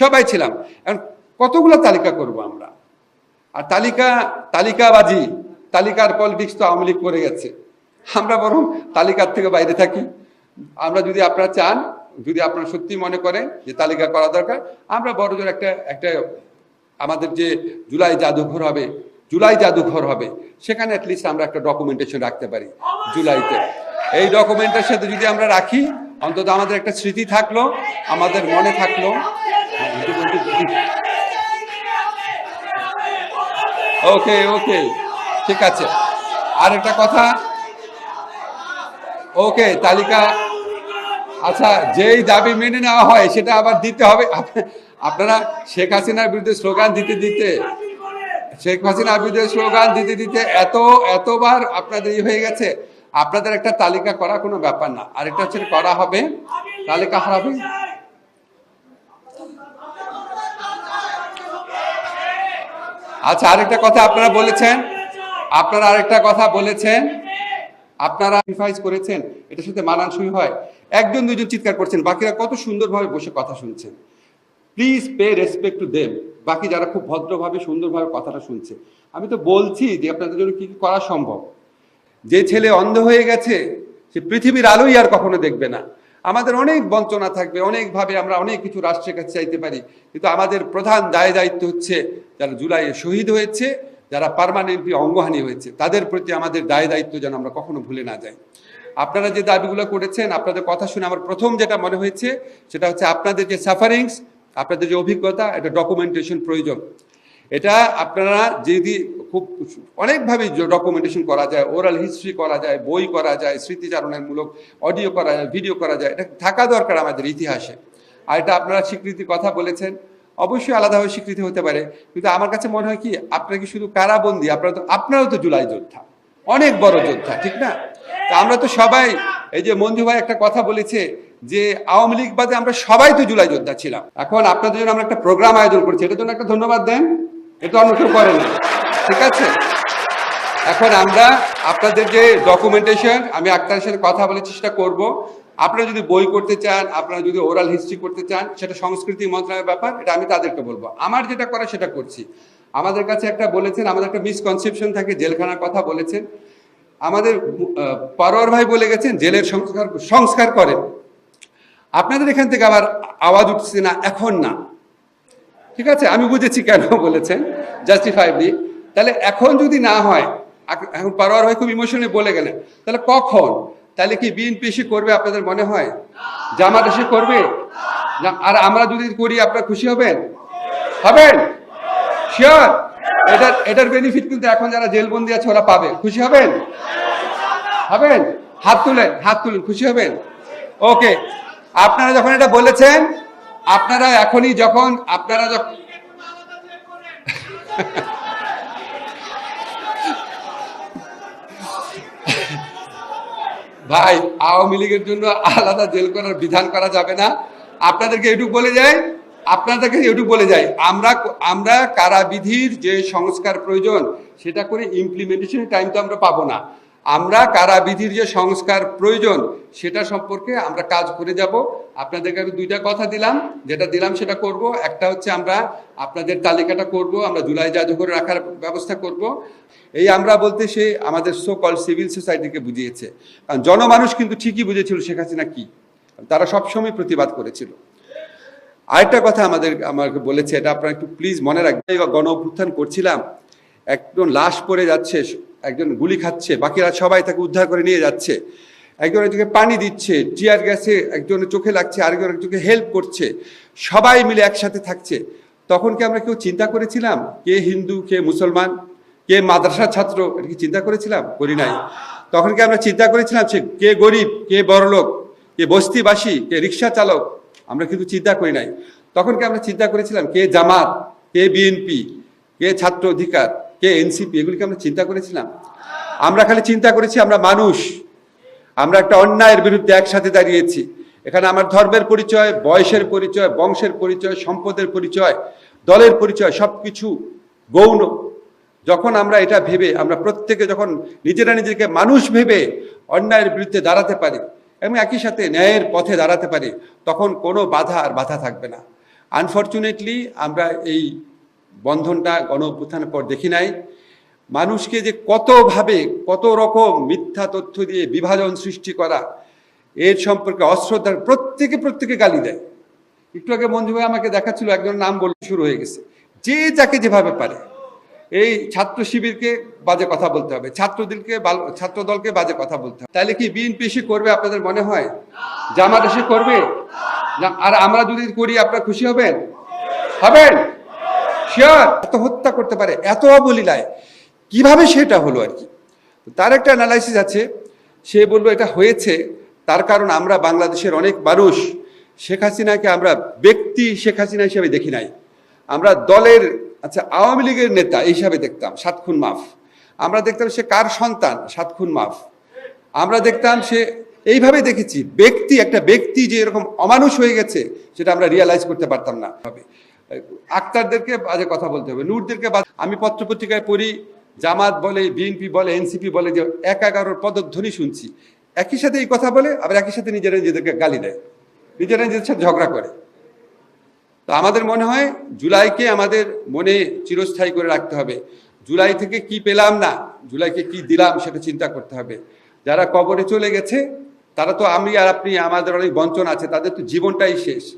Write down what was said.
সবাই ছিলাম। এখন কতগুলো তালিকা করব আমরা? আর তালিকা, তালিকাবাজি, তালিকার পলিটিক্স তো আওয়ামী লীগ করে গেছে। আমরা বরং তালিকার থেকে বাইরে থাকি। আমরা যদি আপনারা চান, যদি আপনারা সত্যি মনে করেন যে তালিকা করা দরকার, আমরা বড়জোর একটা একটা আমাদের যে জুলাই জাদুঘর হবে, জুলাই জাদুঘর হবে, সেখানে অ্যাটলিস্ট আমরা একটা ডকুমেন্টেশন রাখতে পারি জুলাইতে। এই ডকুমেন্টের সাথে যদি আমরা রাখি, অন্তত আমাদের একটা স্মৃতি থাকল, আমাদের মনে থাকল। ওকে ওকে ঠিক আছে। আর একটা কথা? ওকে তালিকা। আচ্ছা যেই দাবি মেনে নেওয়া হয়, সেটা আবার দিতে হবে। আপনারা শেখ হাসিনার বিরুদ্ধে স্লোগান দিতে দিতে, শেখ হাসিনার বিরুদ্ধে স্লোগান দিতে দিতে এত, এতবার আপনাদের ই হয়ে গেছে। আপনাদের একটা তালিকা করা কোনো ব্যাপার না। আরেকটা হচ্ছে করা হবে, তালিকা হবে আচ্ছা আরেকটা কথা আপনারা বলেছেন। আপনারা আরেকটা কথা বলেছেন। আপনারা রিভাইজ করেছেন, এটার সাথে মানানসই হয়। একজন দুজন চিৎকার করছেন, বাকিরা কত সুন্দরভাবে বসে কথা শুনছেন please pay respect to them বাকি যারা খুব ভদ্রভাবে, সুন্দরভাবে কথাটা শুনছে। আমি তো বলছি যে আপনাদের জন্য কি কি করা সম্ভব। যে ছেলে অন্ধ হয়ে গেছে, সে পৃথিবীর আলোই আর কখনো দেখবে না। আমাদের অনেক বঞ্চনা থাকবে, অনেকভাবে আমরা অনেক কিছু রাষ্ট্রের কাছে চাইতে পারি। কিন্তু আমাদের প্রধান দায় দায়িত্ব হচ্ছে যারা জুলাইয়ে শহীদ হয়েছে, যারা পারমানেন্টলি অঙ্গহানি হয়েছে, তাদের প্রতি আমাদের দায় দায়িত্ব যেন আমরা কখনো ভুলে না যাই। আপনারা যে দাবিগুলো করেছেন, আপনাদের কথা শুনে আমার প্রথম যেটা মনে হয়েছে, সেটা হচ্ছে আপনাদের যে সাফারিংস আপনাদের যে অভিজ্ঞতা, এটা ডকুমেন্টেশন প্রয়োজন। এটা আপনারা যদি খুব অনেকভাবে ডকুমেন্টেশন করা যায় ওরাল হিস্ট্রি করা যায়, বই করা যায় স্মৃতিচারণের মূলক অডিও করা যায় ভিডিও করা যায়, এটা থাকা দরকার আমাদের ইতিহাসে। আর এটা আপনারা স্বীকৃতির কথা বলেছেন, অবশ্যই আলাদাভাবে স্বীকৃতি হতে পারে, কিন্তু আমার কাছে মনে হয় কি, আপনারা কি শুধু কারাবন্দি, আপনারা তো, আপনারাও তো জুলাই যোদ্ধা, অনেক বড় যোদ্ধা, ঠিক না? তা আমরা তো সবাই, এই যে মঞ্জু ভাই একটা কথা বলেছে যে, আওয়ামী লীগ বাদে আমরা সবাই তো জুলাই যোদ্ধা ছিলাম। এখন আপনাদের জন্য আমরা একটা প্রোগ্রাম আয়োজন করছি, এটার জন্য একটা ধন্যবাদ দেন, এটা অন্য কেউ করেন। না। ঠিক আছে? এখন আমরা আপনাদের যে ডকুমেন্টেশন আমি আক্তারের সাথে কথা বলে চেষ্টা করব। আপনারা যদি বই করতে চান, আপনারা যদি ওরাল হিস্ট্রি করতে চান, সেটা সংস্কৃতি মন্ত্রণালয়ের ব্যাপার, এটা আমি তাদেরকে বলব। আমার যেটা করা সেটা করছি। আমাদের কাছে একটা বলেছেন, আমাদের একটা মিসকনসেপশন থাকে, জেলখানার কথা বলেছেন। আমাদের পারোয়ার ভাই বলে গেছেন, জেলের সংস্কার সংস্কার করেন। আপনাদের এখান থেকে আবার আওয়াজ উঠছে না, এখন না। ঠিক আছে? আমি বুঝেছি কেন বলেছেন। জাস্টিফাইবলি তাহলে এখন যদি না হয় এখন পারোয়ার ভাই খুব ইমোশনে বলে গেলেন, তাহলে কখন? তাহলে কি বিএনপি এসে করবে আপনাদের মনে হয়? জামাত এসে করবে? না, আর আমরা যদি করি, আপনারা খুশি হবেন? হবেন? শিওর এটার এটার বেনিফিট কিন্তু এখন যারা জেলবন্দি আছে, ওরা পাবে। খুশি হবেন? হবেন? হাত তুলেন হাত তুলেন, খুশি হবেন? ওকে আপনারা যখন এটা বলেছেন, আপনারা এখনই যখন, আপনারা যখন ভাই, আওয়ামী লীগের জন্য আলাদা জেল করার বিধান করা যাবে না। আপনাদেরকে এটুকু বলে যাই, আপনাদেরকে এটুকু বলে যাই, আমরা আমরা কারাবিধির যে সংস্কার প্রয়োজন, সেটা করে ইমপ্লিমেন্টেশনের টাইম তো আমরা পাবো না। আমরা কারাবিধির যে সংস্কার প্রয়োজন সেটা সম্পর্কে আমরা কাজ করে যাব। আপনাদেরকে আমি দুইটা কথা দিলাম, যেটা দিলাম সেটা করব। একটা হচ্ছে আমরা আপনাদের তালিকাটা করব, আমরা জুলাই জাদুঘরে রাখার ব্যবস্থা করব। এই আমরা বলতে সে আমাদের সো কল সিভিল সোসাইটিকে বুঝিয়েছে। কারণ জনমানুষ কিন্তু ঠিকই বুঝেছিল শেখ হাসিনা কি। তারা সবসময় প্রতিবাদ করেছিল। আরেকটা কথা আমাদের, আমাকে বলেছে, এটা আপনারা একটু প্লিজ মনে রাখবেন। গণ অভ্যুত্থান করছিলাম একজন লাশ পড়ে যাচ্ছে একজন গুলি খাচ্ছে, বাকিরা সবাই তাকে উদ্ধার করে নিয়ে যাচ্ছে। একজন একজনকে পানি দিচ্ছে, টিয়ার গ্যাসে একজনের চোখে লাগছে, আরেকজন একজনকে হেল্প করছে। সবাই মিলে একসাথে থাকছে। তখন কি আমরা কেউ চিন্তা করেছিলাম, কে হিন্দু, কে মুসলমান, কে মাদ্রাসার ছাত্র, এটা কি চিন্তা করেছিলাম? করি নাই। তখন কি আমরা চিন্তা করেছিলাম সে কে গরিব, কে বড়লোক কে বস্তিবাসী, কে রিক্সা চালক, আমরা কিন্তু চিন্তা করি নাই। তখন কি আমরা চিন্তা করেছিলাম, কে জামাত, কে বিএনপি, কে ছাত্র অধিকার কে, এনসিপি, এগুলিকে আমরা চিন্তা করেছিলাম। আমরা খালি চিন্তা করেছি আমরা মানুষ। আমরা একটা অন্যায়ের বিরুদ্ধে একসাথে দাঁড়িয়েছি। এখানে আমার ধর্মের পরিচয়, বয়সের পরিচয়, বংশের পরিচয়, সম্পদের পরিচয়, দলের পরিচয়, সবকিছু গৌণ। যখন আমরা এটা ভেবে, আমরা প্রত্যেকে যখন নিজেরা নিজেকে মানুষ ভেবে অন্যায়ের বিরুদ্ধে দাঁড়াতে পারি এবং একই সাথে ন্যায়ের পথে দাঁড়াতে পারি, তখন কোনো বাধা আর বাধা থাকবে না। আনফর্চুনেটলি আমরা এই বন্ধনটা গণ অভ্যুত্থানের পর দেখি নাই। মানুষকে যে কতভাবে কত রকম মিথ্যা তথ্য দিয়ে বিভাজন সৃষ্টি করা, এর সম্পর্কে অশ্রদ্ধার প্রত্যেকে প্রত্যেকে গালি দেয়। একটু আগে মঞ্জু ভাই আমাকে দেখাচ্ছিল একজন নাম বলে শুরু হয়ে গেছে। যে যাকে যেভাবে পারে। এই ছাত্র শিবিরকে বাজে কথা বলতে হবে, ছাত্রদেরকে ছাত্র দলকে বাজে কথা বলতে হবে। তাহলে কি বিএনপি এসে করবে আপনাদের মনে হয়? জামাত এসে করবে? আর আমরা যদি করি, আপনারা খুশি হবেন? হবেন? শিওর এত হত্যা করতে পারে, এত অবলীলায়। কীভাবে সেটা হলো আর কি? তার একটা অ্যানালাইসিস আছে। সে বলল, এটা হয়েছে। তার কারণ আমরা বাংলাদেশের অনেক মানুষ। শেখ হাসিনাকে আমরা ব্যক্তি শেখ হাসিনা হিসেবে দেখি নাই। আমরা দলের আচ্ছা আওয়ামী লীগের নেতা হিসাবে দেখতাম, সাত খুন মাফ। আমরা দেখতাম সে কার সন্তান? সাত খুন মাফ। আমরা দেখতাম সে এইভাবে দেখেছি, ব্যক্তি, একটা ব্যক্তি যে এরকম অমানুষ হয়ে গেছে, সেটা আমরা রিয়ালাইজ করতে পারতাম না। আক্তারদেরকে বাজে কথা বলতে হবে বাজে- আমি পত্রপত্রিকায় পড়ি, জামাত বলে, বিএনপি বলে, এনসিপি বলে, যে এক এগারোর পদধ্বনি শুনছি। একই সাথে এই কথা বলে, আবার একই সাথে নিজেরা নিজেদেরকে গালি দেয়। নিজেরা নিজেদের সাথে ঝগড়া করে। তো আমাদের মনে হয় জুলাইকে আমাদের মনে চিরস্থায়ী করে রাখতে হবে। জুলাই থেকে কি পেলাম না, জুলাইকে কি দিলাম সেটা চিন্তা করতে হবে। যারা কবরে চলে গেছে, তারা তো আমি আর আপনি, আমাদের অনেক বঞ্চন আছে, তাদের তো জীবনটাই শেষ।